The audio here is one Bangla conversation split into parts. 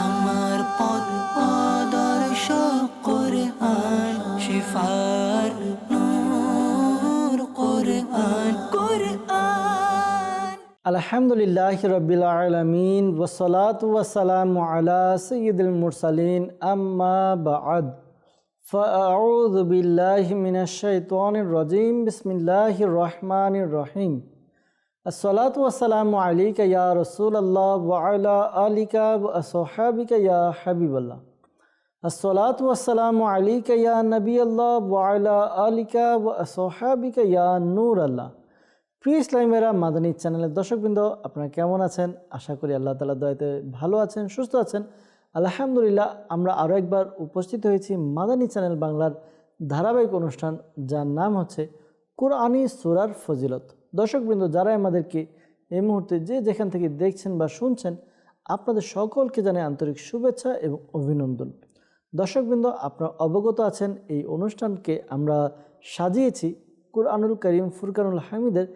আমার পথ আদর্শ কোরআন শিফার নূর কোরআন কোরআন আলহামদুলিল্লাহ রবিল আলমিন ওসলাত ওয়াসালাম আলা সঈদুল মুরসালিন আম্মা বাদ فأعوذ بالله من الشيطان الرجيم بسم الله الرحمن الرحيم আসসালাতু আসসালামু আলিকা ইয়া রসুলাল্লাহ ওয়ালা আলিকা সোহাবিকা ইয়া হাবিবাল্লাহ। আসসালাতু আসসালামু আলিকা ইয়া নবী আল্লাহ ওয়ালা আলিকা সোহাবিকা ইয়া নূর আল্লাহ প্রিয় ইসলামেরা মাদানী চ্যানেলের দর্শকবৃন্দ, আপনারা কেমন আছেন? আশা করি আল্লাহ তালা দয়াতে ভালো আছেন, সুস্থ আছেন। আলহামদুলিল্লাহ, আমরা আরও একবার উপস্থিত হয়েছি মাদানী চ্যানেল বাংলার ধারাবাহিক অনুষ্ঠান, যার নাম হচ্ছে কোরআনী সুরার ফজিলত। দর্শকবৃন্দ যারা আমাদেরকে এই মুহূর্তে যে যেখান থেকে দেখছেন বা শুনছেন, আপনাদের সকলকে জানাই আন্তরিক শুভেচ্ছা এবং অভিনন্দন। দর্শকবৃন্দ, আপনারা অবগত আছেন, এই অনুষ্ঠানকে আমরা সাজিয়েছি কুরআনুল করিম ফুরকানুল হামিদের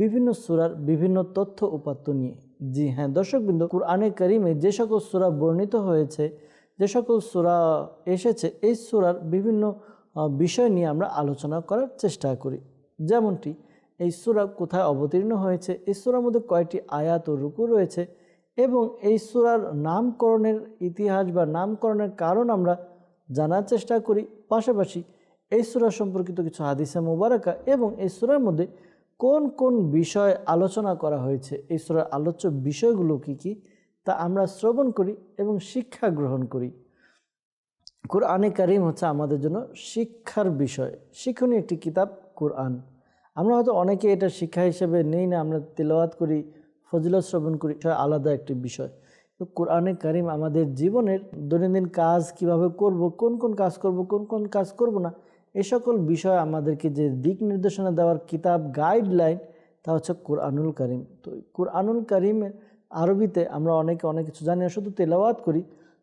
বিভিন্ন সুরার বিভিন্ন তথ্য উপাত্ত নিয়ে। জি হ্যাঁ দর্শকবৃন্দ, কুরআনে করিমে যে সকল সুরা বর্ণিত হয়েছে, যে সকল সুরা এসেছে, এই সুরার বিভিন্ন বিষয় নিয়ে আমরা আলোচনা করার চেষ্টা করি। যেমনটি এই সুরা কোথায় অবতীর্ণ হয়েছে? এই সুরার মধ্যে কয়টি আয়াত ও রুকু রয়েছে? এবং এই সুরার নামকরণের ইতিহাস বা নামকরণের কারণ আমরা জানার চেষ্টা করি। পাশাপাশি এই সুরা সম্পর্কিত কিছু হাদিসে মোবারকা এবং এই সুরার মধ্যে কোন কোন বিষয় আলোচনা করা হয়েছে? এই সুরার আলোচ্য বিষয়গুলো কি কি? তা আমরা শ্রবণ করি এবং শিক্ষা গ্রহণ করি। কোরআনে কারিম হচ্ছে আমাদের জন্য শিক্ষার বিষয়। শিক্ষণীয় একটি কিতাব কোরআন। আমরা হয়তো অনেকে এটা শিক্ষা হিসেবে নেই না, আমরা তেলাওয়াত করি, ফজিলত শ্রবণ করি, এটা আলাদা একটি বিষয়। তো কোরআনে কারিম আমাদের জীবনের দৈনন্দিন কাজ কীভাবে করব, কোন কোন কাজ করব, কোন কোন কাজ করব না, এ সকল বিষয় আমাদেরকে যে দিক নির্দেশনা দেওয়ার কিতাব গাইডলাইন তা হচ্ছে কোরআনুল করিম। তো কোরআনুল করিমের আরবিতে আমরা অনেকে অনেক কিছু জানি শুধু তেলাওয়াত করি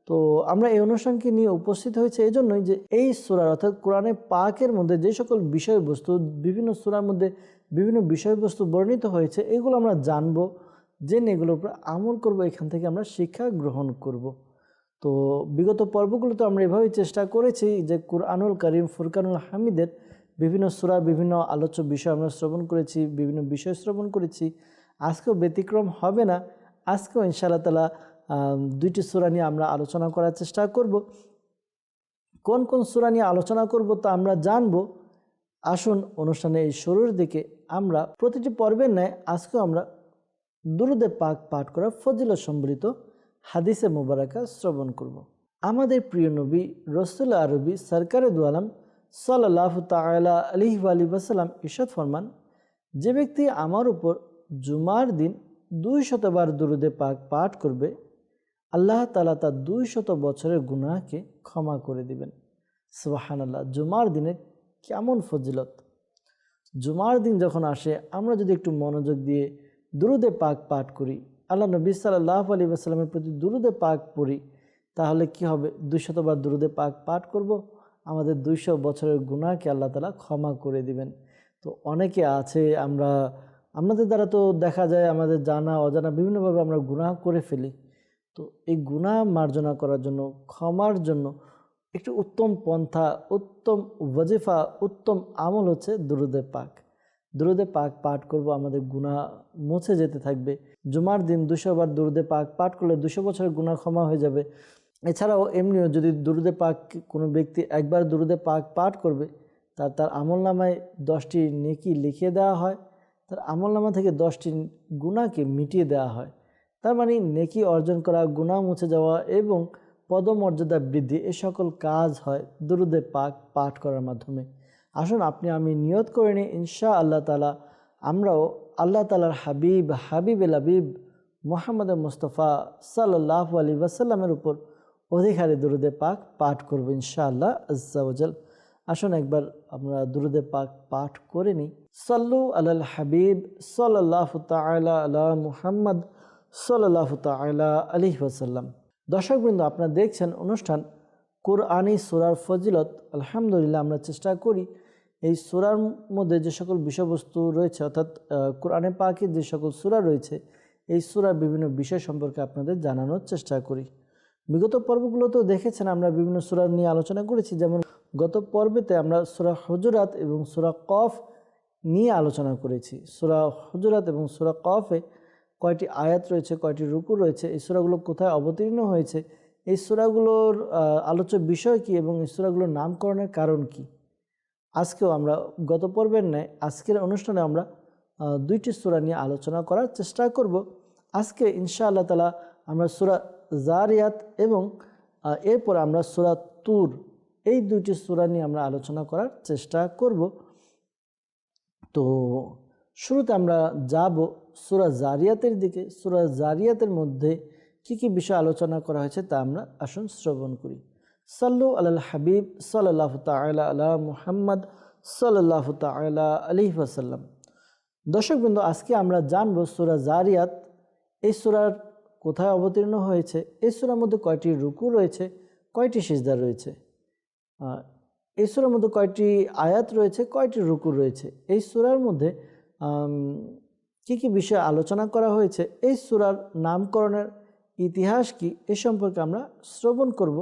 তো আমরা এই অনুষ্ঠানকে নিয়ে উপস্থিত হয়েছে এই জন্যই যে এই সুরার অর্থাৎ কোরআনে পাকের মধ্যে যে সকল বিষয়বস্তু, বিভিন্ন সুরার মধ্যে বিভিন্ন বিষয়বস্তু বর্ণিত হয়েছে, এগুলো আমরা জানব, জেনে এগুলোর উপর আমল করব, এখান থেকে আমরা শিক্ষা গ্রহণ করব। তো বিগত পর্বগুলোতে আমরা এভাবেই চেষ্টা করেছি যে কুরআনুল করিম, ফুরকানুল হামিদের বিভিন্ন সুরা বিভিন্ন আলোচ্য বিষয় আমরা শ্রবণ করেছি, বিভিন্ন বিষয় শ্রবণ করেছি। আজকেও ব্যতিক্রম হবে না। আজকেও ইনশাআল্লাহ তালা দুইটি সুরা নিয়ে আমরা আলোচনা করার চেষ্টা করব কোন কোন সুরা নিয়ে আলোচনা করব তা আমরা জানব আসুন অনুষ্ঠানে এই শুরুর দিকে আমরা প্রতিটি পর্বের ন্যায় আজকেও আমরা দুরুদে পাক পাঠ করা ফজিলত সম্বলিত হাদিসে মোবারকা শ্রবণ করব। আমাদের প্রিয় নবী রসুল আরবি সরকারে দুয়ালাম সাল্লাহ তালা আলিহ আলী ওয়াসাল্লাম ইশাদ ফরমান, যে ব্যক্তি আমার উপর জুমার দিন দুই শতবার দুরুদে পাক পাঠ করবে আল্লাহ তালা তার দুই শত বছরের গুনাহকে ক্ষমা করে দিবেন। সুবাহান আল্লাহ জুমার দিনে কেমন ফজিলত? জুমার দিন যখন আসে, আমরা যদি একটু মনোযোগ দিয়ে দুরুদে পাক পাঠ করি, আল্লাহ নবী সাল্লাহ আলী আসসালামের প্রতি দুরুদে পাক পড়ি, তাহলে কি হবে? দুইশতবার দুরুদে পাক পাঠ করব, আমাদের দুইশো বছরের গুণাকে আল্লাহ তালা ক্ষমা করে দিবেন। তো অনেকে আছে, আমরা, আমাদের দ্বারা তো দেখা যায়, আমাদের জানা, অজানা, বিভিন্নভাবে আমরা গুনাহ করে ফেলি। তো এই গুনাহ মার্জনা করার জন্য, ক্ষমার জন্য একটি উত্তম পন্থা, উত্তম ওয়াজিফা, উত্তম আমল হচ্ছে দুরুদে পাক। দুরুদে পাক পাঠ করব, আমাদের গুনাহ মুছে যেতে থাকবে। জুমার দিন দুশো বার দুরুদে পাক পাঠ করলে দুশো বছরের গুনাহ ক্ষমা হয়ে যাবে। এছাড়াও এমনিও যদি দুরুদে পাক কোনো ব্যক্তি একবার দুরুদে পাক পাঠ করবে, তার তার আমল নামায় দশটি নেকি লিখিয়ে দেওয়া হয়। তার আমল নামা থেকে দশটি গুণাকে মিটিয়ে দেওয়া হয়। তার মানে নেকি অর্জন করা, গুণা মুছে যাওয়া এবং পদমর্যাদা বৃদ্ধি, এ সকল কাজ হয় দুরুদে পাক পাঠ করার মাধ্যমে। আসুন আপনি আমি নিয়ত করে নিই, ইনশা আল্লাহ তালা আমরাও আল্লাহ তালার হাবিব হাবিব এল হাবিব মোহাম্মদ মুস্তফা সাল্লাহ আলী ওয়াসাল্লামের উপর অধিকারী দুরুদে পাক পাঠ করব ইনশাআল্লাহ আজ্জাওজাল আসুন একবার আমরা দুরুদে পাক পাঠ করে নিই। সাল্লু আলাল হাবিব সাল্লাহ তালা আলা মুহাম্মদ সাল্লাহ তালা আলি ওয়াসাল্লাম। দর্শকবৃন্দ, আপনারা দেখছেন অনুষ্ঠান কোরআনী সুরার ফজিলত। আলহামদুলিল্লাহ, আমরা চেষ্টা করি এই সুরার মধ্যে যে সকল বিষয়বস্তু রয়েছে, অর্থাৎ কোরআনে পাকে যে সকল সুরা রয়েছে, এই সুরার বিভিন্ন বিষয় সম্পর্কে আপনাদের জানানোর চেষ্টা করি। বিগত পর্বগুলোতেও দেখেছেন, আমরা বিভিন্ন সুরা নিয়ে আলোচনা করেছি। যেমন, গত পর্বেতে আমরা সুরা হজরাত এবং সুরা কফ নিয়ে আলোচনা করেছি। সুরা হজরাত এবং সুরা কফে কয়টি আয়াত রয়েছে, কয়টি রুকু রয়েছে, এই সুরাগুলো কোথায় অবতীর্ণ হয়েছে, এই সুরাগুলোর আলোচ্য বিষয় কি এবং এই নামকরণের কারণ কি? আজকেও আমরা গত পর্বের ন্যায়, আজকের অনুষ্ঠানে আমরা দুইটি সুরা নিয়ে আলোচনা করার চেষ্টা করব। আজকে ইনশা আল্লাহ তালা আমরা সুরা জারিয়াত এবং এরপর আমরা সুরা তুর, এই দুইটি সুরা নিয়ে আমরা আলোচনা করার চেষ্টা করব। তো শুরুতে আমরা যাব সুরা জারিয়াতের দিকে। সুরা জারিয়াতের মধ্যে কি কি বিষয় আলোচনা করা হয়েছে তা আমরা আসুন শ্রবণ করি। সাল্লু আল হাবিব সাল্লাহ তালা আলা মুহাম্মদ সাল্লাহ তালা আলহি ওয়াসাল্লাম। দর্শকবৃন্দ আজকে আমরা জানব সুরা জারিয়াত এই সুরার কোথায় অবতীর্ণ হয়েছে? এই সুরার মধ্যে কয়টি রুকু রয়েছে? কয়টি সিজদা রয়েছে? এই সুরার মধ্যে কয়টি আয়াত রয়েছে? কয়টি রুকু রয়েছে? এই সুরার মধ্যে কি কি বিষয়ে আলোচনা করা হয়েছে? এই সুরার নামকরণের ইতিহাস কি? এ সম্পর্কে আমরা শ্রবণ করব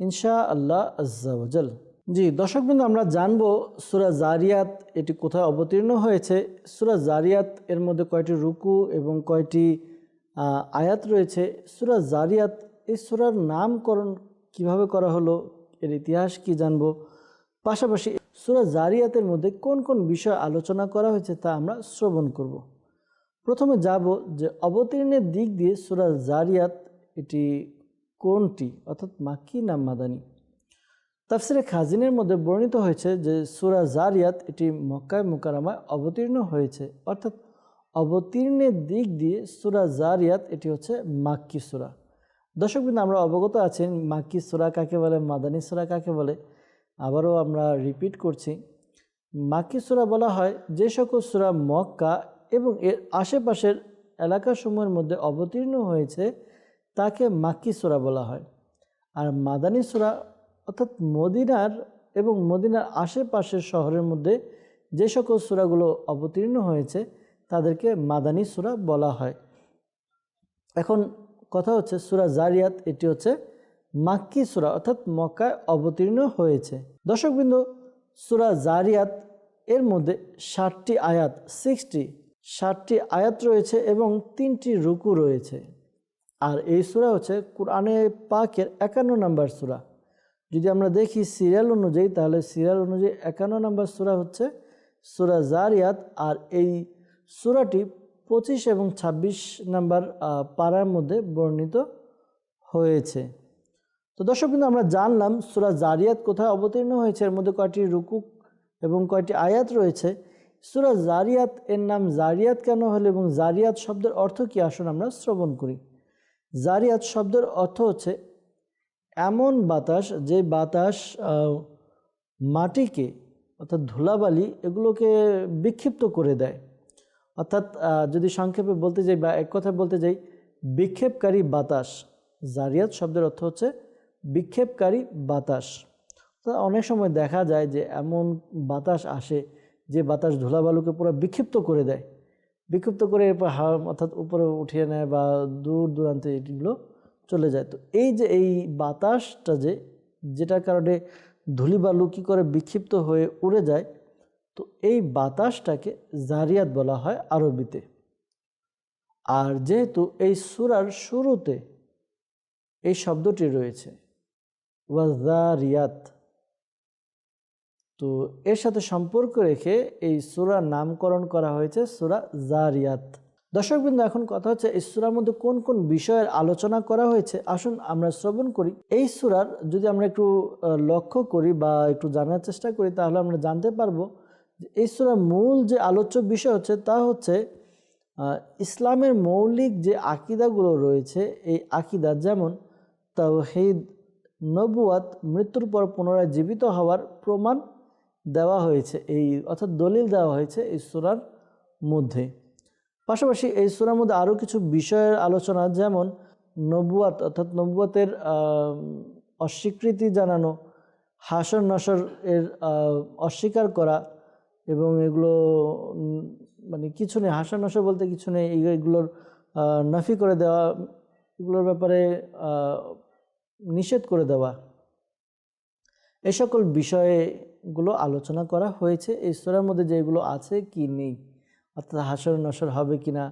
ইনশা আল্লাহ আজ্জাওয়াজাল জি, দর্শকবৃন্দ, আমরা জানব সুরা জারিয়াত এটি কোথায় অবতীর্ণ হয়েছে। সুরা জারিয়াত এর মধ্যে কয়টি রুকু এবং কয়টি আয়াত রয়েছে? সুরা জারিয়াত, এই সুরার নামকরণ কীভাবে করা হলো? এর ইতিহাস কি জানব? পাশাপাশি সুরা জারিয়াতের মধ্যে কোন কোন বিষয় আলোচনা করা হয়েছে তা আমরা শ্রবণ করব। প্রথমে যাব যে অবতীর্ণের দিক দিয়ে সুরা জারিয়াত এটি কোনটি, অর্থাৎ মাক্কি না মাদানী? তাফসিরে খাজিনের মধ্যে বর্ণিত হয়েছে যে সুরা জারিয়াত এটি মক্কায় মুকারামায় অবতীর্ণ হয়েছে, অর্থাৎ অবতীর্ণের দিক দিয়ে সুরা জারিয়াত এটি হচ্ছে মাক্কি সুরা। দর্শকবৃন্দ, আমরা অবগত আছেন মাক্কি সুরা কাকে বলে, মাদানী সুরা কাকে বলে? আবারও আমরা রিপিট করছি। মাক্কি সুরা বলা হয়, যে সকল সুরা মক্কা এবং এর আশেপাশের এলাকাসমূহের মধ্যে অবতীর্ণ হয়েছে, তাকে মাক্কি সুরা বলা হয়। আর মাদানী সুরা, অর্থাৎ মদিনার এবং মদিনার আশেপাশের শহরের মধ্যে যে সকল সুরাগুলো অবতীর্ণ হয়েছে, তাদেরকে মাদানী সুরা বলা হয়। এখন কথা হচ্ছে সুরা জারিয়াত, এটি হচ্ছে মাক্কি সুরা অর্থাৎ মক্কায় অবতীর্ণ হয়েছে। দর্শকবৃন্দ, সুরা জারিয়াত, এর মধ্যে ষাটটি আয়াত সিক্সটি ষাটটি আয়াত রয়েছে এবং তিনটি রুকু রয়েছে। আর এই সুরা হচ্ছে কোরআনে পাকের একান্ন নম্বর সুরা। যদি আমরা দেখি সিরিয়াল অনুযায়ী, তাহলে সিরিয়াল অনুযায়ী একান্ন নাম্বার সুরা হচ্ছে সুরা জারিয়াত, আর এই সুরাটি পঁচিশ এবং ২৬ নাম্বার পাড়ার মধ্যে বর্ণিত হয়েছে। তো দর্শক কিন্তু আমরা জানলাম সুরা জারিয়াত কোথায় অবতীর্ণ হয়েছে, এর মধ্যে কয়টি রুকু এবং কয়টি আয়াত রয়েছে। সুরা জারিয়াত, এর নাম জারিয়াত কেন হলো এবং জারিয়াত শব্দের অর্থ কি? আসুন আমরা শ্রবণ করি। জারিয়াত শব্দের অর্থ হচ্ছে এমন বাতাস, যে বাতাস মাটিকে, অর্থাৎ ধুলাবালি, এগুলোকে বিক্ষিপ্ত করে দেয়। অর্থাৎ যদি সংক্ষেপে বলতে যাই বা এক কথায় বলতে যাই, বিক্ষেপকারী বাতাস, জারিয়াত শব্দের অর্থ হচ্ছে বিক্ষেপকারী বাতাস। অনেক সময় দেখা যায় যে এমন বাতাস আসে যে বাতাস ধুলাবালুকে পুরো বিক্ষিপ্ত করে দেয়। বিক্ষিপ্ত করে এরপর হাওয়া অর্থাৎ উপরে উঠিয়ে নেয় বা দূর দূরান্তে এগুলো চলে যায়। তো এই যে এই বাতাসটা যে, যেটার কারণে ধুলিবালু কী করে বিক্ষিপ্ত হয়ে উড়ে যায়, তো এই বাতাসটাকে জারিয়াত বলা হয় আরবিতে। আর যেহেতু এই সুরার শুরুতে এই শব্দটি রয়েছে ওয়াজারিয়াত। তো এর সাথে সম্পর্ক রেখে এই সুরার নামকরণ করা হয়েছে সুরা জারিয়াত। দর্শকবৃন্দ, এখন কথা হচ্ছে এই সুরার মধ্যে কোন কোন বিষয়ের আলোচনা করা হয়েছে? আসুন আমরা শ্রবণ করি। এই সুরার যদি আমরা একটু লক্ষ্য করি বা একটু জানার চেষ্টা করি, তাহলে আমরা জানতে পারব যে এই সুরার মূল যে আলোচ্য বিষয় হচ্ছে তা হচ্ছে ইসলামের মৌলিক যে আকিদাগুলো রয়েছে, এই আকিদা যেমন তাওহীদ নবুয়াত মৃত্যুর পর পুনরায় জীবিত হওয়ার প্রমাণ দেওয়া হয়েছে। এই অর্থাৎ দলিল দেওয়া হয়েছে এই সুরার মধ্যে। পাশাপাশি এই সুরার মধ্যে আরও কিছু বিষয়ের আলোচনা, যেমন নবুয়াত অর্থাৎ নবুয়াতের অস্বীকৃতি জানানো, হাসর নসর এর অস্বীকার করা এবং এগুলো মানে কিছু নেই, হাসর নসর বলতে কিছু নেই এগুলোর নাফি করে দেওয়া, এগুলোর ব্যাপারে নিষেধ করে দেওয়া। এ সকল বিষয়গুলো আলোচনা করা হয়েছে। এই সুরার মধ্যে যেগুলো আছে কি নেই? অর্থাৎ হাসর নসর হবে কিনা?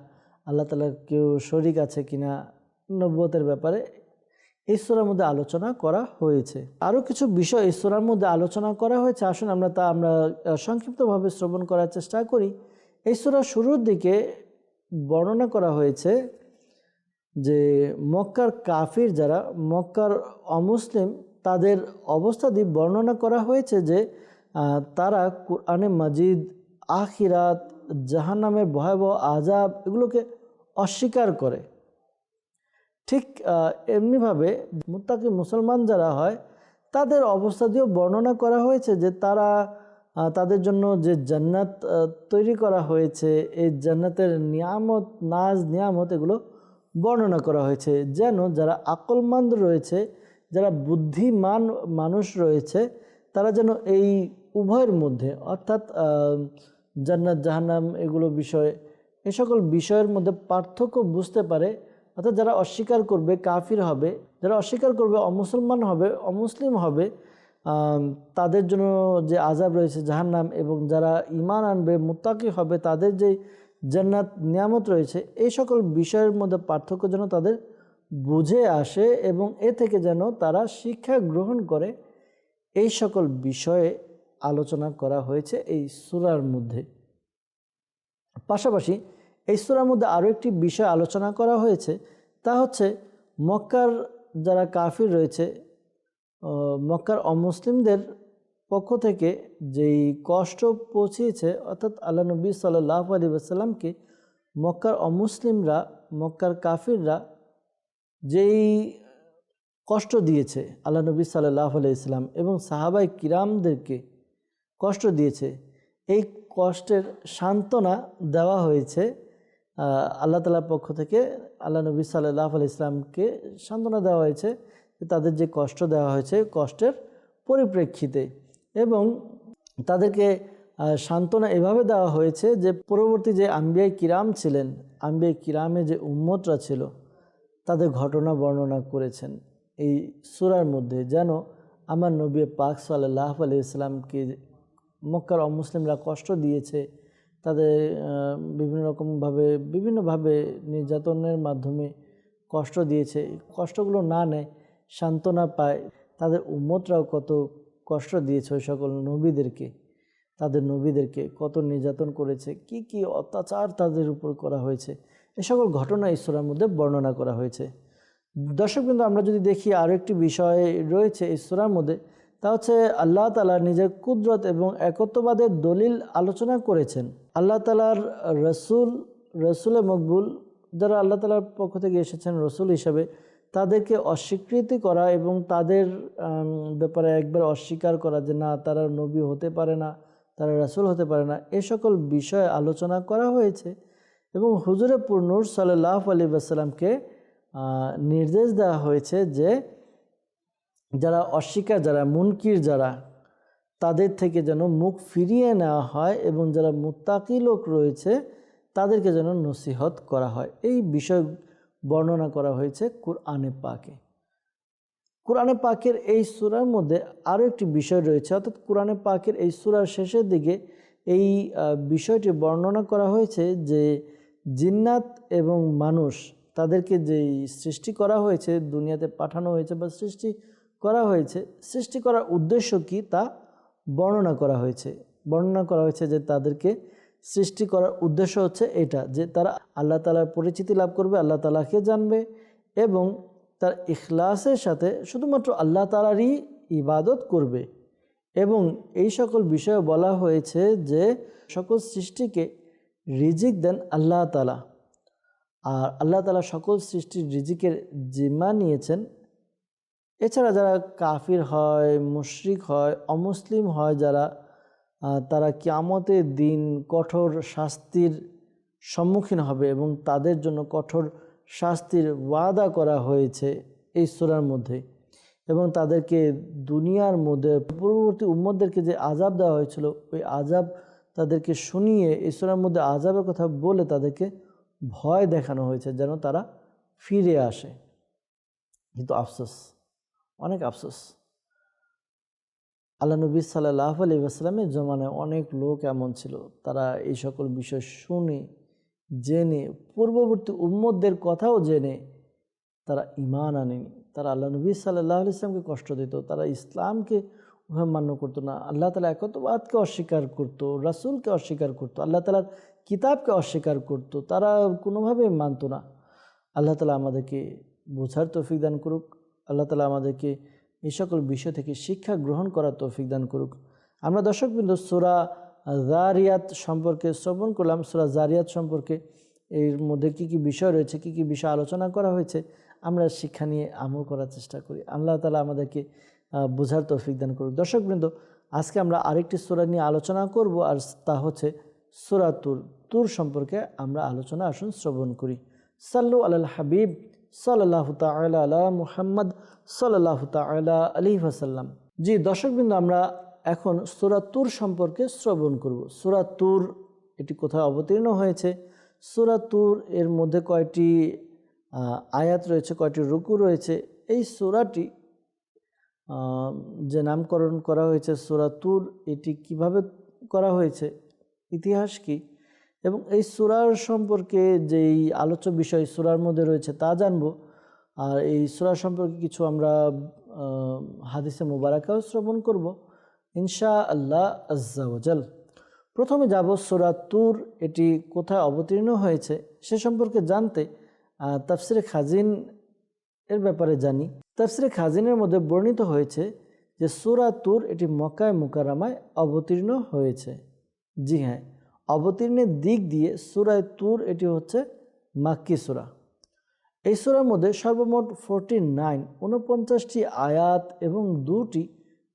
আল্লাহ তালার কেউ শরিক আছে কিনা? নব্বতের ব্যাপারে এই মধ্যে আলোচনা করা হয়েছে। আরও কিছু বিষয় এই মধ্যে আলোচনা করা হয়েছে। আসুন আমরা তা আমরা সংক্ষিপ্তভাবে শ্রবণ করার চেষ্টা করি। এই শুরুর দিকে বর্ণনা করা হয়েছে যে মক্কার কাফির যারা, মক্কার অমুসলিম, তাদের অবস্থা দিয়ে বর্ণনা করা হয়েছে যে তারা কোরআনে মাজিদ, আখিরাত, জাহান্নামের ভয়াবহ আজাব এগুলোকে অস্বীকার করে। ঠিক এমনিভাবে মুত্তাকি মুসলমান যারা হয়, তাদের অবস্থা দিয়েও বর্ণনা করা হয়েছে যে তারা তাদের জন্য যে জান্নাত তৈরি করা হয়েছে, এই জান্নাতের নিয়ামত, নাজ নিয়ামত এগুলো বর্ণনা করা হয়েছে যেন যারা আকলমন্দ রয়েছে, যারা বুদ্ধিমান মানুষ রয়েছে, তারা যেন এই উভয়ের মধ্যে, অর্থাৎ জান্নাত, জাহান্নাম এগুলো বিষয়ে এ সকল বিষয়ের মধ্যে পার্থক্য বুঝতে পারে। অর্থাৎ যারা অস্বীকার করবে কাফির হবে, যারা অস্বীকার করবে অমুসলমান হবে, অমুসলিম হবে তাদের জন্য যে আজাব রয়েছে জাহান্নাম এবং যারা ইমান আনবে, মুত্তাকি হবে, তাদের যে জান্নাত, নিয়ামত রয়েছে। এই সকল বিষয়ের মধ্যে পার্থক্য যেন তাদের বুঝে আসে এবং এ থেকে যেন তারা শিক্ষা গ্রহণ করে, এই সকল বিষয়ে আলোচনা করা হয়েছে এই সূরার মধ্যে। পাশাপাশি এই সুরার মধ্যে আরও একটি বিষয় আলোচনা করা হয়েছে, তা হচ্ছে মক্কার যারা কাফির রয়েছে মক্কার অমুসলিমদের পক্ষ থেকে যেই কষ্ট পৌঁছিয়েছে, অর্থাৎ আল্লাহ নবী সাল্লাহ আলী আসাল্লামকে মক্কার অমুসলিমরা, মক্কার কাফিররা যেই কষ্ট দিয়েছে, আল্লাহ নবী সাল্লাহ ইসলাম এবং সাহাবাই কিরামদেরকে কষ্ট দিয়েছে, এই কষ্টের সান্ত্বনা দেওয়া হয়েছে আল্লাহ তালার পক্ষ থেকে আল্লাহ নবী সাল্লাহ আলি ইসলামকে সান্ত্বনা দেওয়া হয়েছে তাদের যে কষ্ট দেওয়া হয়েছে, কষ্টের পরিপ্রেক্ষিতে। এবং তাদেরকে সান্ত্বনা এভাবে দেওয়া হয়েছে যে পরবর্তী যে আম্বিয়াই কিরাম ছিলেন আম্বিয়াই কিরামে যে উম্মতরা ছিল, তাদের ঘটনা বর্ণনা করেছেন এই সুরার মধ্যে যেন আমার নবী পাক সাল্লাহ আলি ইসলামকে মক্কার অমুসলিমরা কষ্ট দিয়েছে, তাদের বিভিন্ন রকমভাবে, বিভিন্নভাবে নির্যাতনের মাধ্যমে কষ্ট দিয়েছে, কষ্টগুলো না নেয়, সান্ত্বনা পায়, তাদের উম্মতরাও কত কষ্ট দিয়েছে ওই সকল নবীদেরকে, তাদের নবীদেরকে কত নির্যাতন করেছে, কি কি অত্যাচার তাদের উপর করা হয়েছে, এ সকল ঘটনা ঈশ্বরের মধ্যে বর্ণনা করা হয়েছে। দর্শক কিন্তু আমরা যদি দেখি আরও একটি বিষয় রয়েছে ঈশ্বরের মধ্যে, তা হচ্ছে আল্লাহ তালা নিজের কুদরত এবং একত্ববাদের দলিল আলোচনা করেছেন। আল্লাহ তালার রসুল, রসুলে মকবুল, যারা আল্লাহ তালার পক্ষ থেকে এসেছেন, রসুল হিসাবে তাদেরকে অস্বীকৃতি করা এবং তাদের ব্যাপারে একবার অস্বীকার করা যে না, তারা নবী হতে পারে না, তারা রাসুল হতে পারে না, এ সকল বিষয়ে আলোচনা করা হয়েছে এবং হুজুরে পুরনুর সাল্লাহ আলী আসসালামকে নির্দেশ দেওয়া হয়েছে যে যারা অস্বীকার, যারা মুনকির, যারা তাদের থেকে যেন মুখ ফিরিয়ে নেওয়া হয় এবং যারা মুত্তাকি লোক রয়েছে তাদেরকে যেন নসিহত করা হয়। এই বিষয় বর্ণনা করা হয়েছে কুরআনে পাকে। কোরআনে পাকের এই সূরার মধ্যে আরও একটি বিষয় রয়েছে, অর্থাৎ কোরআনে পাকের এই সূরার শেষের দিকে এই বিষয়টি বর্ণনা করা হয়েছে যে জিন্নাত এবং মানুষ তাদেরকে যেই সৃষ্টি করা হয়েছে, দুনিয়াতে পাঠানো হয়েছে বা সৃষ্টি করা হয়েছে, সৃষ্টি করার উদ্দেশ্য কি তা বর্ণনা করা হয়েছে। বর্ণনা করা হয়েছে যে তাদেরকে সৃষ্টি করার উদ্দেশ্য হচ্ছে এটা, যে তারা আল্লাহ তালার পরিচিতি লাভ করবে, আল্লাহ তালাকে জানবে এবং তার ইখলাসের সাথে শুধুমাত্র আল্লাহ তালারই ইবাদত করবে। এবং এই সকল বিষয়ে বলা হয়েছে যে সকল সৃষ্টিকে রিজিক দেন আল্লাহ তালা আর আল্লাহ তালা সকল সৃষ্টির রিজিকের জিম্মা নিয়েছেন। এছাড়া যারা কাফির হয়, মুশরিক হয়, অমুসলিম হয়, যারা তারা কিয়ামতের দিন কঠোর শাস্তির সম্মুখীন হবে এবং তাদের জন্য কঠোর শাস্তির ওয়াদা করা হয়েছে এই সূরার মধ্যে। এবং তাদেরকে দুনিয়ার মধ্যে, পূর্ববর্তী উম্মদদেরকে যে আজাব দেওয়া হয়েছিল, ওই আজাব তাদেরকে শুনিয়ে এই সূরার মধ্যে আজাবের কথা বলে তাদেরকে ভয় দেখানো হয়েছে যেন তারা ফিরে আসে। কিন্তু আফসোস, অনেক আফসোস। আল্লাহ নবী সাল্লাহ আলী আসলামের জমানায় অনেক লোক এমন ছিল। তারা এই সকল বিষয় শুনে, জেনে, পূর্ববর্তী উম্মতদের কথাও জেনে তারা ইমান আনেনি। তারা আল্লাহ নবী সাল্লাহ ইসলামকে কষ্ট দিত, তারা ইসলামকে ওভাবে মান্য করতো না। আল্লাহ তালা একতবাদকে অস্বীকার করতো, রাসুলকে অস্বীকার করতো, আল্লাহ তালার কিতাবকে অস্বীকার করতো, তারা কোনোভাবেই মানতো না। আল্লাহ তালা আমাদেরকে বোঝার তৌফিক দান করুক। আল্লাহ তালা আমাদেরকে এই সকল বিষয় থেকে শিক্ষা গ্রহণ করার তৌফিক দান করুক। আমরা দর্শকবৃন্দ, সোরা জারিয়াত সম্পর্কে শ্রবণ করলাম। সোরা জারিয়াত সম্পর্কে এর মধ্যে কি কি বিষয় রয়েছে, কি কি বিষয় আলোচনা করা হয়েছে, আমরা শিক্ষা নিয়ে আমল করার চেষ্টা করি। আল্লাহ তালা আমাদেরকে বোঝার তৌফিক দান করুক। দর্শকবৃন্দ, আজকে আমরা আরেকটি সোরা নিয়ে আলোচনা করব, আর তা হচ্ছে সোরা তুর। তুর সম্পর্কে আমরা আলোচনা আসুন, শ্রবণ করি। সাল্লু আল হাবিব সাল্লাহ তালা আলা মুহাম্মদ সাল্লাহ তালা আলী ওয়াসাল্লাম। জি, দর্শকবৃন্দ, আমরা এখন সুরা তুর সম্পর্কে শ্রবণ করব। সুরা তুর এটি কোথায় অবতীর্ণ হয়েছে? সুরা তুর এর মধ্যে কয়টি আয়াত রয়েছে, কয়টি রুকু রয়েছে? এই সুরাটি যে নামকরণ করা হয়েছে সুরা তুর, এটি কীভাবে করা হয়েছে? ইতিহাস কি? এবং এই সুরার সম্পর্কে যেই আলোচ্য বিষয় সুরার মধ্যে রয়েছে তা জানব। আর এই সুরা সম্পর্কে কিছু আমরা হাদিসে মুবারাকাও শ্রবণ করব ইনশা আল্লাহ আজ্জাওয়াজাল প্রথমে যাব সুরা তুর, এটি কোথায় অবতীর্ণ হয়েছে সে সম্পর্কে জানতে তাফসিরে খাজিন এর ব্যাপারে জানি। তাফসিরে খাজিনের মধ্যে বর্ণিত হয়েছে যে সুরা তুর এটি মক্কায় মুকারামায় অবতীর্ণ হয়েছে। জি হ্যাঁ অবতীর্ণের দিক দিয়ে সুরায় তুর, এটি হচ্ছে মাক্কি সুরা। এই সুরার মধ্যে সর্বমোট ফোরটি নাইন উনপঞ্চাশটি আয়াত এবং দুটি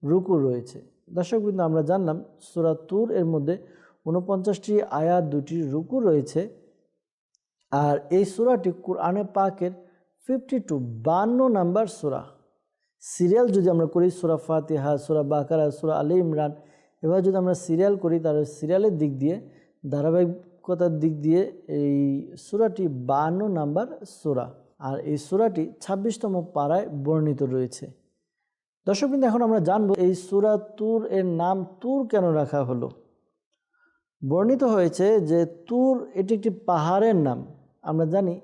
রুকু রয়েছে। দর্শকবৃন্দ আমরা জানলাম সুরা তুর এর মধ্যে উনপঞ্চাশটি আয়াত, দুটি রুকু রয়েছে আর এই সুরাটি কোরআনে পাকের ফিফটি টু বান্ন নাম্বার সুরা। সিরিয়াল যদি আমরা করি, সুরা ফাতিহা, সুরা বাকারা, সুরা আলী ইমরান, এবার যদি আমরা সিরিয়াল করি, তাহলে সিরিয়ালের দিক দিয়ে ধারাবাহিকতার দিক দিয়ে এই সুরাটি বান্ন নাম্বার সুরা। আর এই সুরাটি ছাব্বিশতম পাড়ায় বর্ণিত রয়েছে। দর্শকবৃন্দ, এখন আমরা জানব এই সুরা তুর এর নাম তুর কেন রাখা হলো? বর্ণিত হয়েছে যে তুর এটি একটি পাহাড়ের নাম। আমরা জানি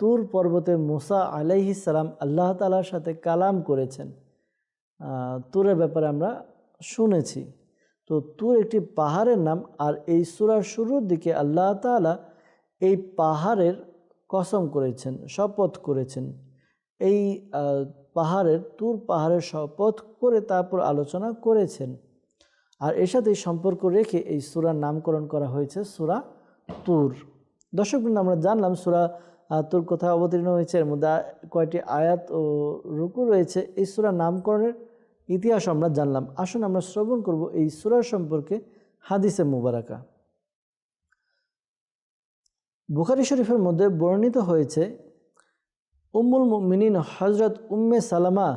তুর পর্বতে মুসা আলাইহিস সালাম আল্লাহ তালার সাথে কালাম করেছেন। তুরের ব্যাপারে আমরা শুনেছি। তো তুর একটি পাহাড়ের নাম আর এই সুরার শুরুর দিকে আল্লাহ তাআলা এই পাহাড়ের কসম করেছেন, শপথ করেছেন। এই পাহাড়ের, তুর পাহাড়ের শপথ করে তারপর আলোচনা করেছেন। আর এর সাথে সম্পর্ক রেখে এই সুরার নামকরণ করা হয়েছে সুরা তুর। দর্শকবৃন্দ আমরা জানলাম সুরা তুর কোথায় অবতীর্ণ হয়েছে, এর মধ্যে কয়টি আয়াত ও রুকু রয়েছে। এই সুরার নামকরণের ইতিহাস আমরা জানলাম। আসুন আমরা শ্রবণ করব এই সুরার সম্পর্কে হাদিসে মুবারাকা। বুখারি শরীফের মধ্যে বর্ণিত হয়েছে, উম্মুল মিনিন হজরত উম্মে সালামা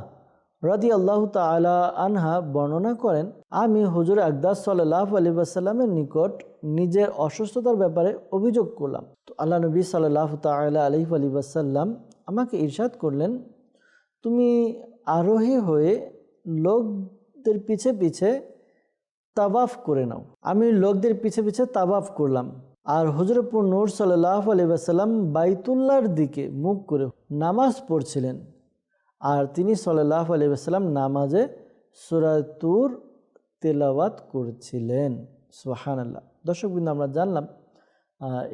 রাদি আল্লাহ তালা আনহা বর্ণনা করেন, আমি হুজুর আকদাস সাল্লাহ আলী আসাল্লামের নিকট নিজের অসুস্থতার ব্যাপারে অভিযোগ করলাম। তো আল্লাহ নবী সাল্লাহ তালা আলহি আলী আসাল্লাম আমাকে ইরশাদ করলেন, তুমি আরোহী হয়ে লোকদের পিছে পিছে তাবাফ করে নাও। আমি লোকদের পিছে পিছে তাবাফ করলাম। আর হজরতপুর নূর সাল্লাহ আলী আসাল্লাম বাইতুল্লাহর দিকে মুখ করে নামাজ পড়ছিলেন। আর তিনি সাল্লাহ আলী আসাল্লাম নামাজে সুরাতুর তেলাওয়াত করছিলেন। সোহান আল্লাহ দর্শকবৃন্দ আমরা জানলাম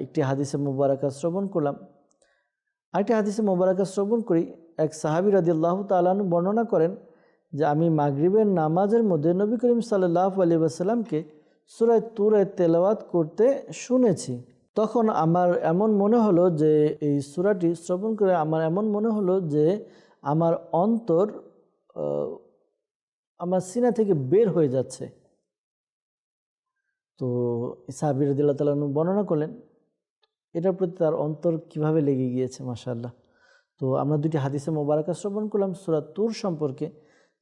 একটি হাদিসে মুবারাকা শ্রবণ করলাম। আরেকটি হাদিসে মোবারকা শ্রবণ করি। এক সাহাবি রাদি আল্লাহ তালানু বর্ণনা করেন যে আমি মাগরিবের নামাজের মধ্যে নবী করিম সাল্লাহ আলী আসাল্লামকে সুরায় তুরে তেলাওয়াত করতে শুনেছি। তখন আমার এমন মনে হলো যে এই সুরাটি শ্রবণ করে আমার এমন মনে হলো যে আমার অন্তর আমার সিনা থেকে বের হয়ে যাচ্ছে। তো সাহাবি রদিল্লা তালানু বর্ণনা করলেন, এটার প্রতি তার অন্তর কীভাবে লেগে গিয়েছে মাশাল্লাহ তো আমরা দুটি হাদিসে মোবারকা শ্রবণ করলাম, সুরা তুর সম্পর্কে।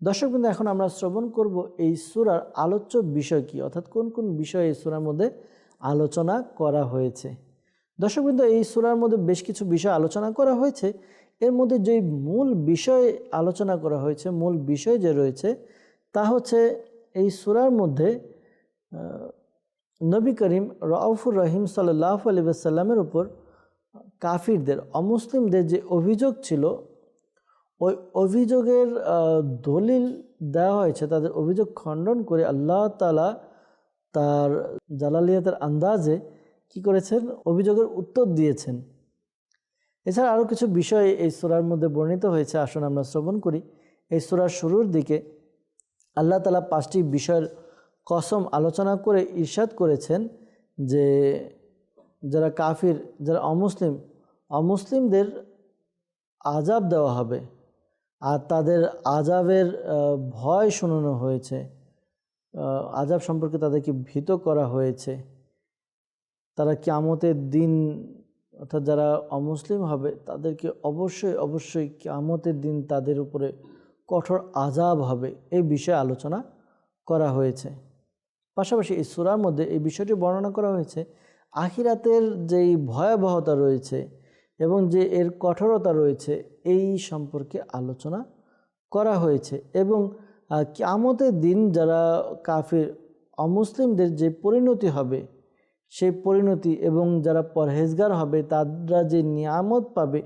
দর্শক কিন্তু এখন আমরা শ্রবণ করব এই সুরার আলোচ্য বিষয় কি? অর্থাৎ কোন কোন বিষয় এই সুরার মধ্যে আলোচনা করা হয়েছে? দর্শকবৃন্দ এই সুরার মধ্যে বেশ কিছু বিষয় আলোচনা করা হয়েছে। এর মধ্যে যে মূল বিষয় আলোচনা করা হয়েছে, মূল বিষয় যে রয়েছে, তা হচ্ছে এই সুরার মধ্যে নবী করিম রাউফুর রহিম সাল্লাহ আলী সাল্লামের উপর কাফিরদের, অমুসলিমদের যে অভিযোগ ছিল ওই অভিযোগের দলিল দেওয়া হয়েছে, তাদের অভিযোগ খণ্ডন করে আল্লাহ তালা তার জালালিয়াতের আন্দাজে কি করেছেন? অভিযোগের উত্তর দিয়েছেন। এছাড়া আরও কিছু বিষয় এই সূরার মধ্যে বর্ণিত হয়েছে, আসুন আমরা শ্রবণ করি। এই সূরার শুরুর দিকে আল্লাহ তালা পাঁচটি বিষয়ের কসম আলোচনা করে ঈর্ষাদ করেছেন যে যারা কাফির, যারা অমুসলিম, অমুসলিমদের আজাব দেওয়া হবে। আর তাদের আজাবের ভয় শোনানো হয়েছে। আজাব সম্পর্কে তাদেরকে ভীত করা হয়েছে। তারা কিয়ামতের দিন, অর্থাৎ যারা অমুসলিম হবে, তাদেরকে অবশ্যই অবশ্যই কিয়ামতের দিন তাদের উপরে কঠোর আজাব হবে এই বিষয়ে আলোচনা করা হয়েছে। পাশাপাশি এই সূরার মধ্যে এই বিষয়টি বর্ণনা করা হয়েছে, আখিরাতের যেই ভয়াবহতা রয়েছে এবং যে এর কঠোরতা রয়েছে এই সম্পর্কে আলোচনা করা হয়েছে এবং আহ, কিয়ামতের দিন যারা কাফির অমুসলিমদের যে পরিণতি হবে সেই পরিণতি এবং যারা পরহেজগার হবে তারা যে নিয়ামত পাবে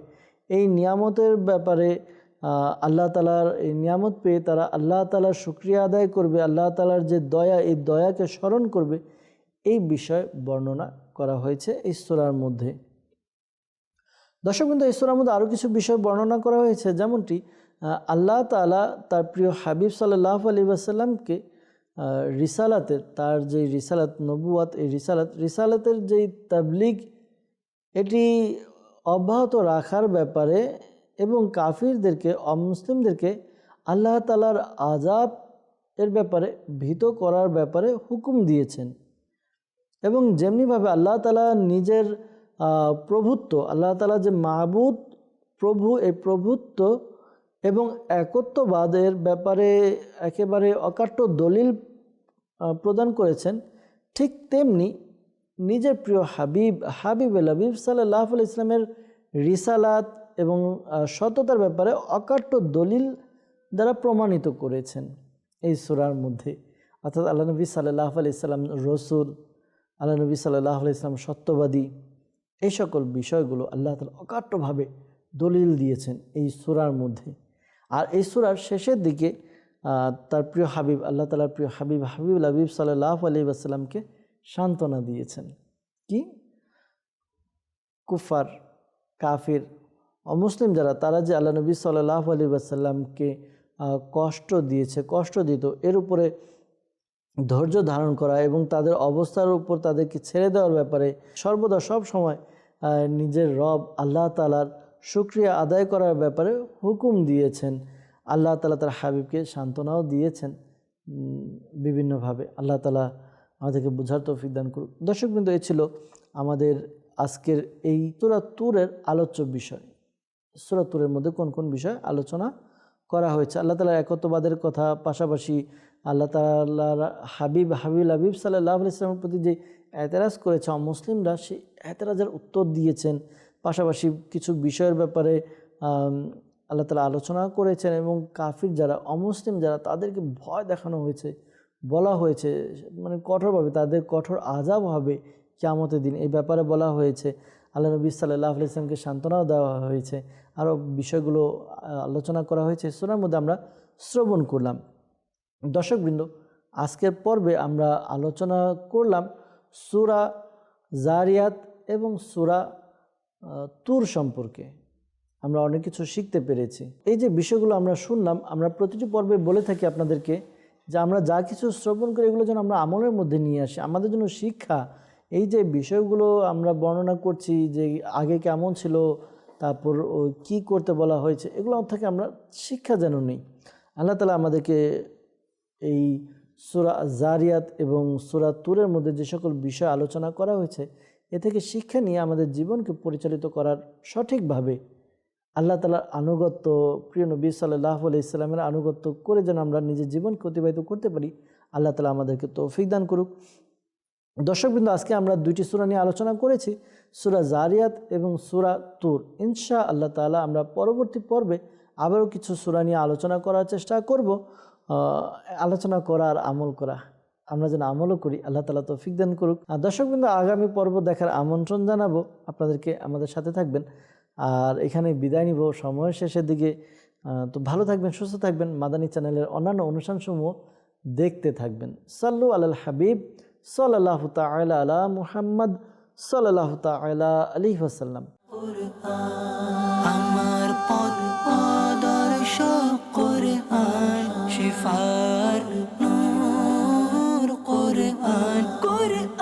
এই নিয়ামতের ব্যাপারে আল্লাহ তালার এই নিয়ামত পেয়ে তারা আল্লাহ তালার শুক্রিয়া আদায় করবে আল্লাহ তালার যে দয়া এই দয়াকে স্মরণ করবে এই বিষয় বর্ণনা করা হয়েছে এই সূরার মধ্যে। দর্শক কিন্তু এই সূরার মধ্যে আরও কিছু বিষয় বর্ণনা করা হয়েছে। যেমনটি আল্লাহ তালা তার প্রিয় হাবিব সাল্লাহ আলী আসাল্লামকে রিসালাতের তার যে রিসালাত নবুয়াত, এই রিসালাত, রিসালাতের যেই তাবলিগ, এটি অব্যাহত রাখার ব্যাপারে এবং কাফিরদেরকে, অমুসলিমদেরকে আল্লাহ তালার আজাব এর ব্যাপারে ভীত করার ব্যাপারে হুকুম দিয়েছেন। এবং যেমনিভাবে আল্লাহ তালা নিজের প্রভুত্ব। আল্লাহ তালা যে মাহবুদ প্রভু এই প্রভুত্ব এবং একত্ববাদের ব্যাপারে একেবারে অকাট্য দলিল প্রদান করেছেন, ঠিক তেমনি নিজের প্রিয় হাবিব হাবিব হাবিব সাল্লাহ ইসলামের রিসালাত এবং সততার ব্যাপারে অকাট্য দলিল দ্বারা প্রমাণিত করেছেন এই সুরার মধ্যে। অর্থাৎ আল্লাহ নবী সাল্লাহ আলি ইসলাম রসুল, আল্লাহ নবী সাল্লাহ আলি ইসলাম সত্যবাদী। এই সকল বিষয়গুলো আল্লাহ তালা অকাট্যভাবে দলিল দিয়েছেন এই সুরার মধ্যে। আর এই সুরার শেষের দিকে তার প্রিয় হাবিব, আল্লাহ তালার প্রিয় হাবিব হাবিব হাবিব সাল্লাহ আলী আসসালামকে সান্ত্বনা দিয়েছেন। কি? কুফার কাফির অমুসলিম যারা, তারা যে আল্লাহ নবী সাল্লাহ আলী আসাল্লামকে কষ্ট দিয়েছে, কষ্ট দিত, এর উপরে ধৈর্য ধারণ করা এবং তাদের অবস্থার উপর তাদেরকে ছেড়ে দেওয়ার ব্যাপারে সর্বদা সব সময় নিজের রব আল্লাহ তালার শুক্রিয়া আদায় করার ব্যাপারে হুকুম দিয়েছেন। আল্লাহ তালা তার হাবিবকে সান্ত্বনাও দিয়েছেন বিভিন্নভাবে। আল্লাহ তালা আমাদেরকে বোঝার তৌফিক দান করুক। দর্শক কিন্তু এই ছিল আমাদের আজকের এই তুরা তুরের আলোচ্য বিষয়। সুরা তুরের মধ্যে কোন কোন বিষয় আলোচনা করা হয়েছে? আল্লাহ তালার একত্ববাদের কথা, পাশাপাশি আল্লাহ তালার হাবিব হাবিব হাবিব সাল্লাহ ইসলামের প্রতি যে এতেরাজ করেছে মুসলিমরা সেই এতেরাজের উত্তর দিয়েছেন। পাশাপাশি কিছু বিষয়ের ব্যাপারে আল্লাহ তালা আলোচনা করেছেন এবং কাফির যারা, অমুসলিম যারা, তাদেরকে ভয় দেখানো হয়েছে, বলা হয়েছে মানে কঠোরভাবে, তাদের কঠোর আজাব হবে কেয়ামতের দিন। এই ব্যাপারে বলা হয়েছে, আল্লাহ নবী সাল্লাহ ইসলামকে সান্ত্বনাও দেওয়া হয়েছে। আরও বিষয়গুলো আলোচনা করা হয়েছে। সোনার মধ্যে আমরা শ্রবণ করলাম। দর্শকবৃন্দ, আজকের পর্বে আমরা আলোচনা করলাম সুরা জারিয়াত এবং সুরা তুর সম্পর্কে আমরা অনেক কিছু শিখতে পেরেছি। এই যে বিষয়গুলো আমরা শুনলাম, আমরা প্রতিটি পর্বে বলে থাকি আপনাদেরকে যে আমরা যা কিছু শ্রবণ করি এগুলো যেন আমরা আমলের মধ্যে নিয়ে আসি। আমাদের জন্য শিক্ষা, এই যে বিষয়গুলো আমরা বর্ণনা করছি যে আগে কেমন ছিল, তারপর কী করতে বলা হয়েছে, এগুলো থেকে আমরা শিক্ষা যেন নিই। আল্লাহ তালা আমাদেরকে এই সুরা জারিয়াত এবং সুরা তুরের মধ্যে যে সকল বিষয় আলোচনা করা হয়েছে, এ থেকে শিক্ষা নিয়ে আমাদের জীবনকে পরিচালিত করার সঠিকভাবে আল্লাহ তালার আনুগত্য, প্রিয় নবী সাল্লাহ আলি ইসলামের আনুগত্য করে যেন আমরা নিজের জীবনকে অতিবাহিত করতে পারি, আল্লাহ তালা আমাদেরকে তৌফিক দান করুক। দর্শকবৃন্দ, আজকে আমরা দুইটি সূরা নিয়ে আলোচনা করেছি, সুরা জারিয়াত এবং সূরা তুর। ইনশা আল্লাহ তাআলা আমরা পরবর্তী পর্বে আবারও কিছু সূরা নিয়ে আলোচনা করার চেষ্টা করব। আলোচনা করা আর আমল করা। আমরা যেন আমলও করি, আল্লাহ তালা তো ফিকদান করুক। আর দর্শকবৃন্দ আগামী পর্ব দেখার আমন্ত্রণ জানাব। আপনাদেরকে আমাদের সাথে থাকবেন। আর এখানে বিদায় নিব। সময়ের শেষের দিকে তো ভালো থাকবেন, সুস্থ থাকবেন। মাদানী চ্যানেলের অন্যান্য অনুষ্ঠানসমূহ দেখতে থাকবেন। সাল্লু আল হাবিব সাল্লাহ তাল আলা মুহাম্মদ সাল্লাহ তাল আলী ওসাল্লাম আমার পদ আদর্শ করে فار نور قرآن قرآن